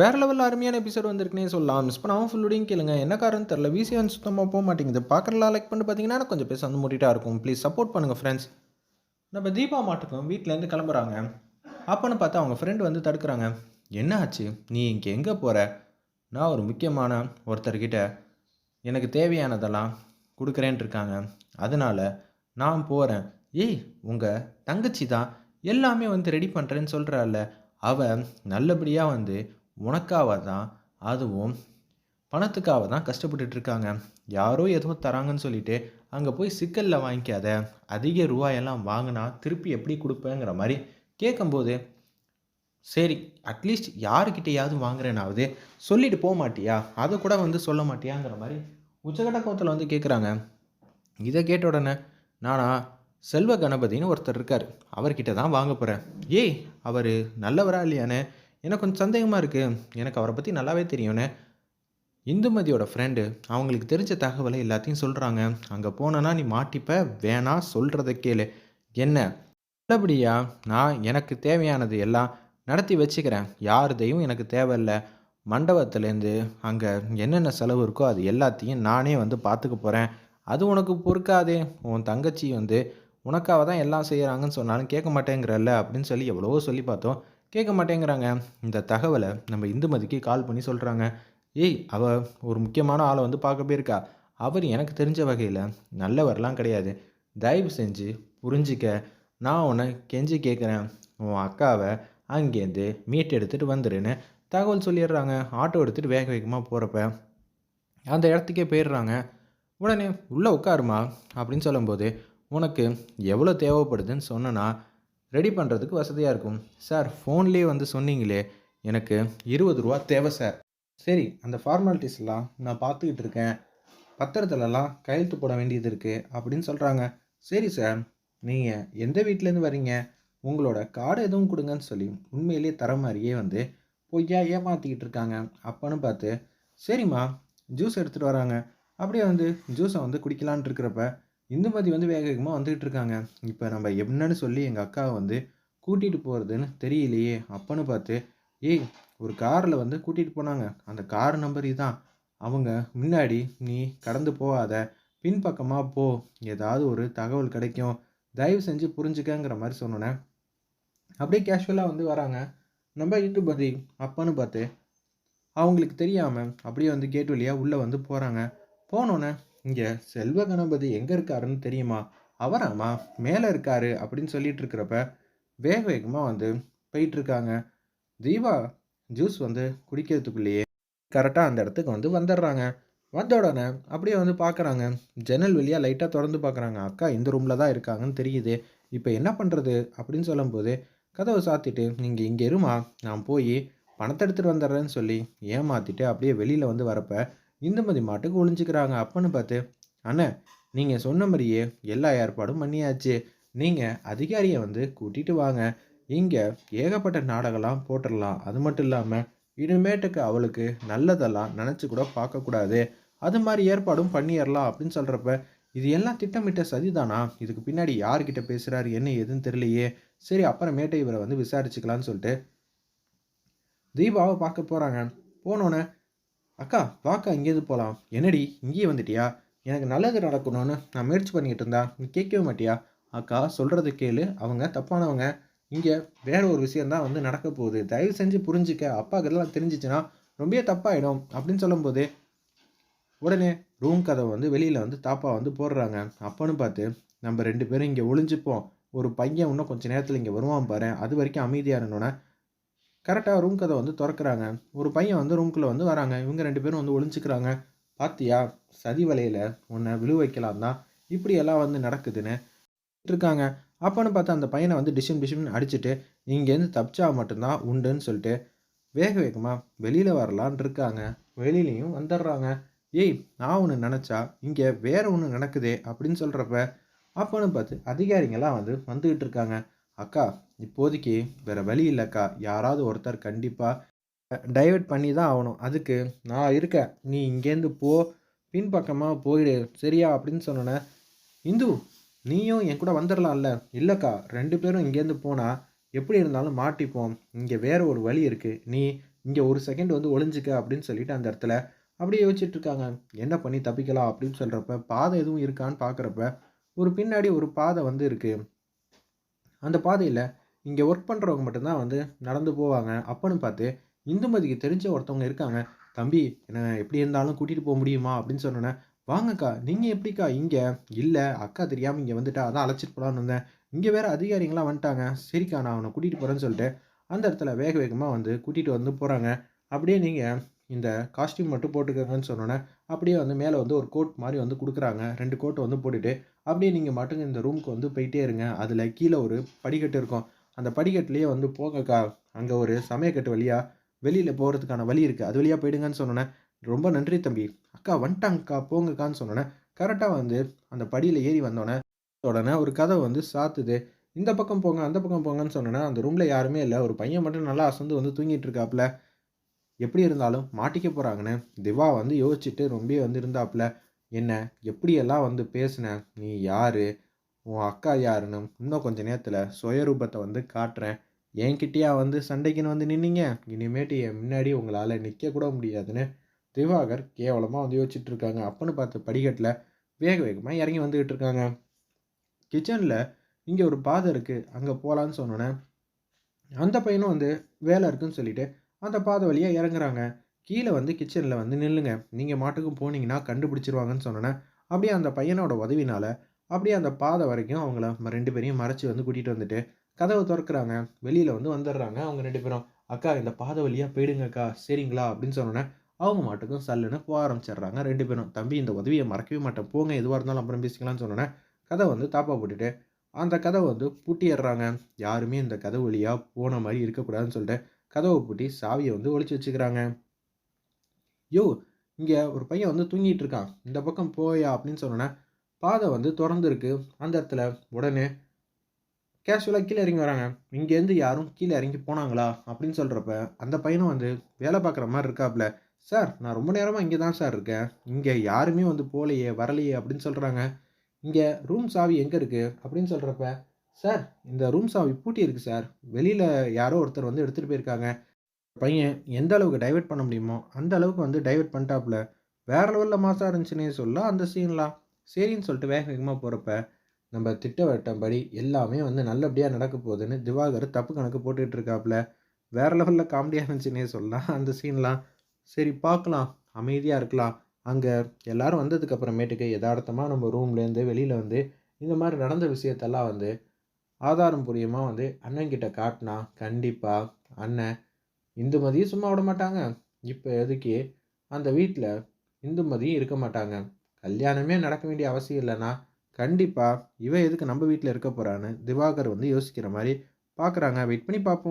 வேறு லெவலில் அருமையான எபிசோட் வந்திருக்குனே சொல்லலாம். மிஸ் பண்ணாமல் ஃபுல்லுடையும் கேளுங்க. என்ன காரணம் தெரில விசிஎன் சுத்தமாக போக மாட்டேங்குது. பார்க்குறலாம் லைக் பண்ணி பார்த்தீங்கன்னா கொஞ்சம் பேச வந்து முடிட்டாக இருக்கும். ப்ளீஸ் சப்போர்ட் பண்ணுங்கள் ஃப்ரெண்ட்ஸ் நம்ம தீபா மாட்டுக்கும் வீட்டிலேருந்து கிளம்புறாங்க. அப்போன்னு பார்த்தா அவங்க ஃப்ரெண்டு வந்து தடுக்கிறாங்க. என்ன ஆச்சு? நீ இங்கே எங்கே போகிற நான் ஒரு முக்கியமான ஒருத்தர்கிட்ட எனக்கு தேவையானதெல்லாம் கொடுக்குறேன்ட்டு இருக்காங்க. அதனால் நான் போகிறேன் ஏய் உங்கள் தங்கச்சி தான் எல்லாமே வந்து ரெடி பண்ணுறேன்னு சொல்கிறாள்ல அவள் நல்லபடியாக வந்து உனக்காக தான் அதுவும் பணத்துக்காக தான் கஷ்டப்பட்டுட்டு இருக்காங்க யாரோ எதுவும் தராங்கன்னு சொல்லிட்டு அங்கே போய் சிக்கலில் வாங்கிக்காத. அதிக ரூபாயெல்லாம் வாங்கினா திருப்பி எப்படி கொடுப்பேங்கிற மாதிரி கேட்கும்போது சரி அட்லீஸ்ட் யாருக்கிட்டையாவது வாங்குறேனாவது சொல்லிட்டு போக மாட்டியா? அதை கூட வந்து சொல்ல மாட்டியாங்கிற மாதிரி உச்சகட்ட கோத்தில் வந்து கேட்குறாங்க. இதை கேட்ட உடனே நானா செல்வ கணபதினு ஒருத்தர் இருக்கார். அவர்கிட்ட தான் வாங்க போகிறேன் ஏய் அவர் நல்லவரா இல்லையானே எனக்கு கொஞ்சம் சந்தேகமாக இருக்குது எனக்கு அவரை பற்றி நல்லாவே தெரியும்னே. இந்துமதியோட ஃப்ரெண்டு அவங்களுக்கு தெரிஞ்ச தகவலை எல்லாத்தையும் சொல்கிறாங்க அங்கே போனேன்னா நீ மாட்டிப்ப வேணா சொல்கிறத கேளு. என்ன? நல்லபடியா? நான் எனக்கு தேவையானது எல்லாம் நடத்தி வச்சுக்கிறேன். யாருதையும் எனக்கு தேவையில்லை. மண்டபத்துலேருந்து அங்கே என்னென்ன செலவு இருக்கோ அது எல்லாத்தையும் நானே வந்து பார்த்துக்க போகிறேன் அது உனக்கு பொறுக்காதே. உன் தங்கச்சி வந்து உனக்காக தான் எல்லாம் செய்கிறாங்கன்னு சொன்னாலும் கேட்க மாட்டேங்கிறல்ல அப்படின்னு சொல்லி எவ்வளவோ சொல்லி பார்த்தோம். கேட்க மாட்டேங்கிறாங்க. இந்த தகவலை நம்ம இந்துமதிக்கு கால் பண்ணி சொல்கிறாங்க ஏய் அவ ஒரு முக்கியமான ஆளை வந்து பார்க்க போயிருக்கா. அவர் எனக்கு தெரிஞ்ச வகையில் நல்லவரெலாம் கிடையாது. தயவு செஞ்சு புரிஞ்சிக்க. நான் உன்னை கெஞ்சி கேட்குறேன். உன் அக்காவை அங்கேருந்து மீட் எடுத்துகிட்டு வந்துடுன்னு தகவல் சொல்லிடுறாங்க. ஆட்டோ எடுத்துகிட்டு வேக வேகமாக போகிறப்ப அந்த இடத்துக்கே போயிடுறாங்க. உடனே உள்ளே உட்காருமா? அப்படின்னு சொல்லும்போது உனக்கு எவ்வளோ தேவைப்படுதுன்னு சொன்னேன்னா ரெடி பண்ணுறதுக்கு வசதியாக இருக்கும். சார் ஃபோன்லேயே வந்து சொன்னீங்களே எனக்கு இருபது ரூபா தேவை சார். சரி அந்த ஃபார்மாலிட்டிஸ்லாம் நான் பார்த்துக்கிட்டு இருக்கேன். பத்திரத்துலலாம் கையெழுத்து போட வேண்டியது இருக்குது அப்படின்னு சொல்கிறாங்க சரி சார். நீங்கள் எந்த வீட்டிலேருந்து வரீங்க? உங்களோட கார்டு எதுவும் கொடுங்கன்னு சொல்லி உண்மையிலேயே தர மாதிரியே வந்து பொய்யா ஏமாற்றிக்கிட்டு இருக்காங்க. அப்பன்னு பார்த்து சரிம்மா ஜூஸ் எடுத்துகிட்டு வராங்க. அப்படியே வந்து ஜூஸை வந்து குடிக்கலான்ட்டு இருக்கிறப்ப இந்துமதி வந்து வேக வேகமாக வந்துக்கிட்டு இருக்காங்க. இப்போ நம்ம என்னன்னு சொல்லி எங்கள் அக்காவை வந்து கூட்டிகிட்டு போகிறதுன்னு தெரியலையே. அப்பன்னு பார்த்து ஏய் ஒரு காரில் வந்து கூட்டிகிட்டு போனாங்க. அந்த கார் நம்பர் இதுதான் அவங்க முன்னாடி நீ கடந்து போகாத. பின்பக்கமாக போ. ஏதாவது ஒரு தகவல் கிடைக்கும். தயவு செஞ்சு புரிஞ்சுக்கங்கிற மாதிரி சொன்னோன்னே அப்படியே கேஷுவலாக வந்து வராங்க. நம்ம இந்துமதி அப்பன்னு பார்த்து அவங்களுக்கு தெரியாமல் அப்படியே வந்து கேட் வழியாக உள்ளே வந்து போகிறாங்க போனோன்னே இங்கே செல்வ கணபதி எங்கே இருக்காருன்னு தெரியுமா? அவராமா மேலே இருக்காரு அப்படின்னு சொல்லிட்டு இருக்கிறப்ப வேக வேகமாக வந்து போயிட்டுருக்காங்க தீபா ஜூஸ் வந்து குடிக்கிறதுக்குள்ளேயே கரெக்டாக அந்த இடத்துக்கு வந்து வந்துடுறாங்க. வந்த உடனே அப்படியே வந்து பார்க்குறாங்க ஜன்னல் வழியாக லைட்டாக திறந்து பார்க்குறாங்க அக்கா இந்த ரூமில் தான் இருக்காங்கன்னு தெரியுது. இப்போ என்ன பண்ணுறது அப்படின்னு சொல்லும்போது கதவை சாத்திட்டு நீங்கள் இங்கே இருமா. நான் போய் பணத்தை எடுத்துகிட்டு வந்துடுறேன்னு சொல்லி ஏமாற்றிட்டு அப்படியே வெளியில் வந்து வரப்போ இந்துமதி மாட்டுக்கு ஒளிஞ்சுக்கிறாங்க. அப்பன்னு பார்த்து அண்ணா நீங்கள் சொன்ன மாதிரியே எல்லா ஏற்பாடும் பண்ணியாச்சு. நீங்கள் அதிகாரியை வந்து கூட்டிகிட்டு வாங்க. இங்கே ஏகப்பட்ட நாடகம்லாம் போட்டுடலாம். அது மட்டும் இல்லாமல் இனிமேட்டுக்கு அவளுக்கு நல்லதெல்லாம் நினச்சி கூட பார்க்கக்கூடாது அது மாதிரி ஏற்பாடும் பண்ணிடலாம் அப்படின்னு சொல்கிறப்ப இது எல்லாம் திட்டமிட்ட சதிதானா? இதுக்கு பின்னாடி யார்கிட்ட பேசுகிறாரு என்ன எதுன்னு தெரியலையே. சரி அப்புறமேட்டு இவரை வந்து விசாரிச்சுக்கலான்னு சொல்லிட்டு தீபாவை பார்க்க போகிறாங்க போனோன்னே அக்கா வாக்கா இங்கேருந்து போகலாம் என்னடி இங்கேயே வந்துட்டியா? எனக்கு நல்லது நடக்கணும்னு நான் முயற்சி பண்ணிக்கிட்டு இருந்தா நீ கேட்கவே மாட்டியா? அக்கா சொல்கிறது கேளு. அவங்க தப்பானவங்க. இங்கே வேற ஒரு விஷயந்தான் வந்து நடக்க போகுது. தயவு செஞ்சு புரிஞ்சுக்க. அப்பாவுக்கு இதெல்லாம் தெரிஞ்சிச்சுன்னா ரொம்ப தப்பாயிடும் அப்படின்னு சொல்லும்போது உடனே ரூம் கதவை வந்து வெளியில் வந்து தாப்பா வந்து போடுறாங்க. அப்போன்னு பார்த்து நம்ம ரெண்டு பேரும் இங்கே ஒளிஞ்சுப்போம். ஒரு பையன் இன்னும் கொஞ்சம் நேரத்தில் இங்கே வருவான் பாரு. அது வரைக்கும் அமைதியாக இருந்தோன்னே கரெக்டாக ரூம் கதை வந்து திறக்கிறாங்க. ஒரு பையன் வந்து ரூம்குள்ளே வந்து வராங்க. இவங்க ரெண்டு பேரும் வந்து ஒளிஞ்சிக்கிறாங்க. பாத்தியா? சதி வலையில் உன்னை விழு வைக்கலாம் தான். இப்படியெல்லாம் வந்து நடக்குதுன்னு இருக்காங்க. அப்போன்னு பார்த்தா அந்த பையனை வந்து டிஷிம் டிஷிம்னு அடிச்சுட்டு இங்கேருந்து தப்பிச்சா மட்டும்தான் உண்டுன்னு சொல்லிட்டு வேக வேகமாக வெளியில் வரலான் இருக்காங்க. வெளியிலையும் வந்துடுறாங்க. ஏய் நான் ஒன்று நினச்சா இங்கே வேற ஒன்று நடக்குதே அப்படின்னு சொல்கிறப்ப அப்போன்னு பார்த்து அதிகாரிங்கெல்லாம் வந்து வந்துக்கிட்டு இருக்காங்க. அக்கா இப்போதைக்கு வேறு வழி இல்லைக்கா. யாராவது ஒருத்தர் கண்டிப்பாக டைவர்ட் பண்ணி தான் ஆகணும். அதுக்கு நான் இருக்கேன். நீ இங்கேருந்து போ. பின்பக்கமாக போயிடு. சரியா? அப்படின்னு சொன்னோன்னே இந்து நீயும் என் கூட வந்துடலாம்ல இல்லைக்கா. ரெண்டு பேரும் இங்கேருந்து போனால் எப்படி இருந்தாலும் மாட்டிப்போம். இங்கே வேறு ஒரு வழி இருக்குது நீ இங்கே ஒரு செகண்ட் வந்து ஒளிஞ்சிக்க அப்படின்னு சொல்லிட்டு அந்த இடத்துல அப்படியே யோசிச்சுட்டு இருக்காங்க. என்ன பண்ணி தப்பிக்கலாம்? அப்படின்னு சொல்கிறப்ப பாதை எதுவும் இருக்கான்னு பார்க்குறப்ப ஒரு பின்னாடி ஒரு பாதை வந்து இருக்குது அந்த பாதையில் இங்கே ஒர்க் பண்ணுறவங்க மட்டும்தான் வந்து நடந்து போவாங்க. அப்போன்னு பார்த்து இந்துமதிக்கு தெரிஞ்ச ஒருத்தவங்க இருக்காங்க. தம்பி என்ன எப்படி இருந்தாலும் கூட்டிகிட்டு போக முடியுமா? அப்படின்னு சொன்னோன்னே வாங்கக்கா நீங்கள் எப்படிக்கா இங்கே? இல்லை அக்கா தெரியாமல் இங்கே வந்துட்டா அதான் அழைச்சிட்டு போகலான்னு வந்தேன் இங்கே வேறு அதிகாரிங்களாம் வந்துட்டாங்க. சரிக்கா நான் அவனை கூட்டிகிட்டு போகிறேன்னு சொல்லிட்டு அந்த இடத்துல வேக வேகமாக வந்து கூட்டிகிட்டு வந்து போகிறாங்க அப்படியே நீங்கள் இந்த காஸ்டியூம் மட்டும் போட்டுக்கோங்கன்னு சொன்னோன்னே அப்படியே வந்து மேலே வந்து ஒரு கோட் மாதிரி வந்து கொடுக்குறாங்க. ரெண்டு கோட் வந்து போட்டுட்டு அப்படியே நீங்கள் மட்டுங்க இந்த ரூமுக்கு வந்து போயிட்டே இருங்க. அதில் கீழே ஒரு படிக்கட்டு இருக்கும். அந்த படிக்கட்டுலேயே வந்து போங்கக்கா. அங்கே ஒரு சமயக்கட்டு வழியாக வெளியில் போகிறதுக்கான வழி இருக்குது அது வழியாக போயிடுங்கன்னு சொன்னோன்னே ரொம்ப நன்றி தம்பி. அக்கா வந்துட்டாங்கக்கா. போங்கக்கான்னு சொன்னோன்னே கரெக்டாக வந்து அந்த படியில் ஏறி வந்தோடனே உடனே ஒரு கதை வந்து சாத்துது. இந்த பக்கம் போங்க அந்த பக்கம் போங்கன்னு சொன்னோன்னே அந்த ரூமில் யாருமே இல்லை. ஒரு பையன் மட்டும் நல்லா அசந்து வந்து தூங்கிட்டு இருக்காப்புல எப்படி இருந்தாலும் மாட்டிக்க போகிறாங்கன்னு திவா வந்து யோசிச்சுட்டு ரொம்ப வந்து இருந்தாப்புல என்ன? எப்படியெல்லாம் வந்து பேசுன? நீ யார்? உன் அக்கா யாருன்னு இன்னும் கொஞ்சம் நேரத்தில் சுயரூபத்தை வந்து காட்டுறேன். என்கிட்டயா வந்து சண்டைக்குன்னு வந்து நின்னீங்க? இனிமேட்டு என் முன்னாடி உங்களால் நிற்க கூட முடியாதுன்னு திவாகர் கேவலமாக வந்து யோசிச்சுட்டு இருக்காங்க. அப்பன்னு பார்த்து படிக்கட்டில் வேக வேகமாக இறங்கி வந்துக்கிட்டு இருக்காங்க. கிச்சனில் இங்கே ஒரு பாதை இருக்குது அங்கே போகலான்னு சொன்னோன்னே அந்த பையனும் வந்து வேலை இருக்குன்னு சொல்லிட்டு அந்த பாதை வழியாக இறங்குறாங்க. கீழே வந்து கிச்சனில் வந்து நில்லுங்க. நீங்கள் மாட்டுக்கும் போனீங்கன்னா கண்டுபிடிச்சிருவாங்கன்னு சொன்னேன். அப்படியே அந்த பையனோட உதவினால் அப்படியே அந்த பாதை வரைக்கும் அவங்கள ம- ரெண்டு பேரையும் மறைச்சி வந்து கூட்டிகிட்டு வந்துட்டு கதவை திறக்கிறாங்க. வெளியில் வந்து வந்துடுறாங்க அவங்க ரெண்டு பேரும். அக்கா இந்த பாதை வழியாக போயிடுங்கக்கா. சரிங்களா? அப்படின்னு சொன்னோன்னே அவங்க மாட்டுக்கும் சல்லுன்னு போக ஆரம்பிச்சிடுறாங்க ரெண்டு பேரும். தம்பி இந்த உதவியை மறக்கவே மாட்டேன். போங்க. எதுவாக இருந்தாலும் அப்புறம் பேசிக்கலாம்னு சொன்னோன்னே கதை வந்து தாப்பா போட்டுட்டு அந்த கதவை வந்து பூட்டிடுறாங்க. யாருமே இந்த கதவு வழியாக போன மாதிரி இருக்கக்கூடாதுன்னு சொல்லிட்டு கதவை பூட்டி சாவியை வந்து ஒழிச்சு வச்சுக்கிறாங்க. யோ இங்கே ஒரு பையன் வந்து தூங்கிட்டு இருக்கான் இந்த பக்கம் போயா அப்படின்னு சொன்னோன்னே பாதை வந்து திறந்துருக்கு. அந்த இடத்துல உடனே கேஷுவலாக கீழே இறங்கி வராங்க. இங்கேருந்து யாரும் கீழே இறங்கி போனாங்களா? அப்படின்னு சொல்கிறப்ப அந்த பையனும் வந்து வேலை பார்க்குற மாதிரி இருக்காப்புல சார் நான் ரொம்ப நேரமாக இங்கே தான் சார் இருக்கேன். இங்கே யாருமே வந்து போகலையே வரலையே அப்படின்னு சொல்கிறாங்க இங்கே ரூம் சாவி எங்கே இருக்குது அப்படின்னு சொல்கிறப்ப சார் இந்த ரூம் சாவி பூட்டி இருக்குது சார். வெளியில் யாரோ ஒருத்தர் வந்து எடுத்துகிட்டு போயிருக்காங்க. பையன் எந்த அளவுக்கு டைவர்ட் பண்ண முடியுமோ அந்த அளவுக்கு வந்து டைவர்ட் பண்ணிட்டாப்புல. வேற லெவலில் மாசாக இருந்துச்சுன்னே சொல்ல அந்த சீன்லாம் சரின்னு சொல்லிட்டு வேக வேகமாக போகிறப்ப நம்ம திட்டவட்டம்படி எல்லாமே வந்து நல்லபடியாக நடக்க போகுதுன்னு திவாகர் தப்பு கணக்கு போட்டுக்கிட்டு இருக்காப்புல. வேற லெவலில் காமெடியாக இருந்துச்சுன்னே சொல்லலாம் அந்த சீன்லாம் சரி பார்க்கலாம் அமைதியாக இருக்கலாம். அங்கே எல்லோரும் வந்ததுக்கு அப்புறமேட்டுக்கு யதார்த்தமாக நம்ம ரூம்லேருந்து வெளியில் வந்து இந்த மாதிரி நடந்த விஷயத்தெல்லாம் வந்து ஆதாரம் பூர்வமாக வந்து அண்ணன்கிட்ட காட்டினா கண்டிப்பாக அண்ணன் இந்துமதியும் சும்மா விட மாட்டாங்க. இப்போ எதுக்கு? அந்த வீட்டில் இந்துமதியும் இருக்க மாட்டாங்க. கல்யாணமே நடக்க வேண்டிய அவசியம் இல்லைன்னா கண்டிப்பாக இவன் எதுக்கு நம்ம வீட்டில் இருக்க போகிறான்னு திவாகர் வந்து யோசிக்கிற மாதிரி பார்க்குறாங்க வெயிட் பண்ணி பார்ப்போம்